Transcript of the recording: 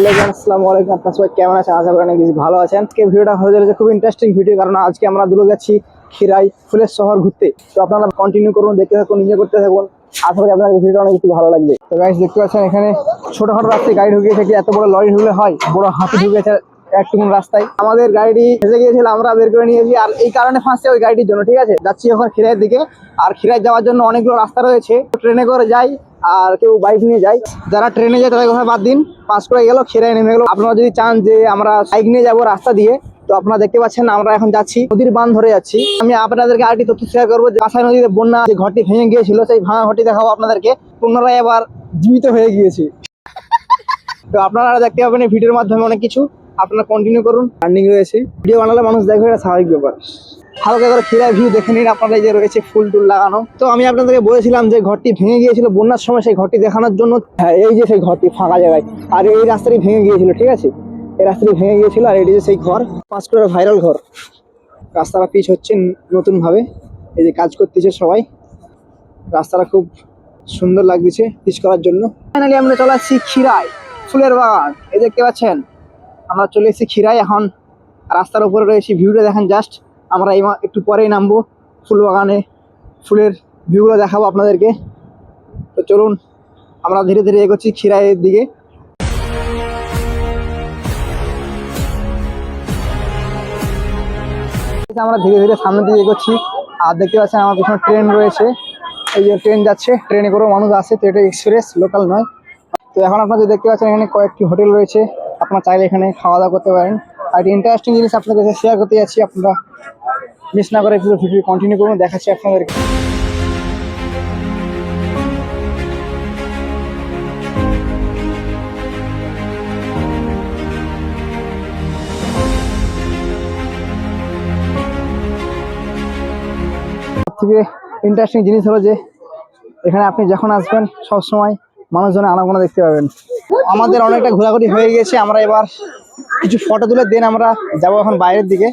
Hello আপনার ভালো আছেন। হয়ে খুব ইন্টারেস্টিং ভিডিও কারণ আজকে আমরা যাচ্ছি ফুলের শহর ঘুরতে। তো আপনারা কন্টিনিউ করুন, দেখতে থাকুন এনজয় করতে থাকুন। আপনাদের ভিডিওটা অনেক ভালো তো গাইস দেখতে পাচ্ছেন এখানে ছোটখাটো এত বড় লরি হয়, বড় হাতি ঢুকেছে একটুকুন রাস্তায়। আমাদের গাড়ি ফেসে গিয়েছিল, আমরা বের করে আর এই কারণে ওই গাড়িটির জন্য, ঠিক আছে? যাচ্ছি এখন খিরাইয়ের দিকে, আর খিরাই যাওয়ার জন্য অনেকগুলো রাস্তা রয়েছে। ট্রেনে করে যাই আর কেউ বাইক নিয়ে যায়। যারা ট্রেনে যায়, তাদের কথা বাদ দিন। পাস করে গেল খিরাই নেমে গেল। আপনারা যদি চান যে আমরা বাইক নিয়ে যাব রাস্তা দিয়ে, তো আপনারা দেখতে পাচ্ছেন, আমরা এখন যাচ্ছি নদীর বাঁধ ধরে যাচ্ছি। আমি আপনাদেরকে আরেকটি তথ্য শেয়ার করব যে কাঁসাই নদীতে বন্যা যে ঘরটি ভেঙে গিয়েছিল, সেই ভাঙা ঘরটি দেখাবো আপনাদেরকে। পুনরায় এবার জীবিত হয়ে গিয়েছে। তো আপনারা দেখতে পাবেন ভিডিওর মাধ্যমে অনেক কিছু। আপনারা কন্টিনিউ করুন। রানিং রয়েছে। ভিডিও বানালে মানুষ দেখবে, এটা স্বাভাবিক ব্যাপার। হালকা করে ফিরা ভিউ দেখে নিন আপনারা এই যে রয়েছে ফুল টুল লাগানো। তো আমি আপনাদেরকে বলেছিলাম যে ঘরটি ভেঙে গিয়েছিল বন্যার সময়, সেই ঘরটি দেখানোর জন্য হ্যাঁ এই যে সেই ঘরটি ফাঁকা জায়গায়। আর এই রাস্তাটি ভেঙে গিয়েছিল, ঠিক আছে? এই রাস্তাটি ভেঙে গিয়েছিল আর এটি যে সেই ঘর, পাঁচ করে ভাইরাল ঘর। রাস্তাটা পিচ হচ্ছে নতুনভাবে, এই যে কাজ করতেছে সবাই। রাস্তাটা খুব সুন্দর লাগতেছে পিচ করার জন্য। ফাইনালি আমরা চলে আসছি খিরাই ফুলের বাগান। এই দেখতে পাচ্ছেন, আমরা চলে এসেছি খিরাই এখন। রাস্তার উপরে রয়েছি ভিউটা দেখেন জাস্ট আমরা এই একটু পরেই নামবো ফুল বাগানে ফুলের ভিউগুলো দেখাবো আপনাদেরকে। তো চলুন, আমরা ধীরে ধীরে এগোচ্ছি খিরাইয়ের দিকে। আমরা ধীরে ধীরে সামনের দিকে এগোচ্ছি। আর দেখতে পাচ্ছেন আমার পিছনে ট্রেন রয়েছে। এই যে ট্রেন যাচ্ছে, ট্রেনে করেও মানুষ আসে, তো এটা এক্সপ্রেস লোকাল নয়। তো এখন আপনারা যে দেখতে পাচ্ছেন, এখানে কয়েকটি হোটেল রয়েছে। আপনারা চাইলে এখানে খাওয়া দাওয়া করতে পারেন। আর ইন্টারেস্টিং জিনিস আপনাদের কাছে শেয়ার করতে যাচ্ছি, আপনারা মিস না করে পুরো ভিডিও কন্টিনিউ করুন দেখাচ্ছি আপনাদেরকে। থেকে ইন্টারেস্টিং জিনিস হলো যে, এখানে আপনি যখন আসবেন সব সময় মানুষজনের আনাগোনা দেখতে পাবেন। আমাদের অনেকটা ঘোরাঘুরি হয়ে গেছে, আমরা এবার কিছু ফটো তুলে দেন, আমরা যাব এখন বাইরের দিকে।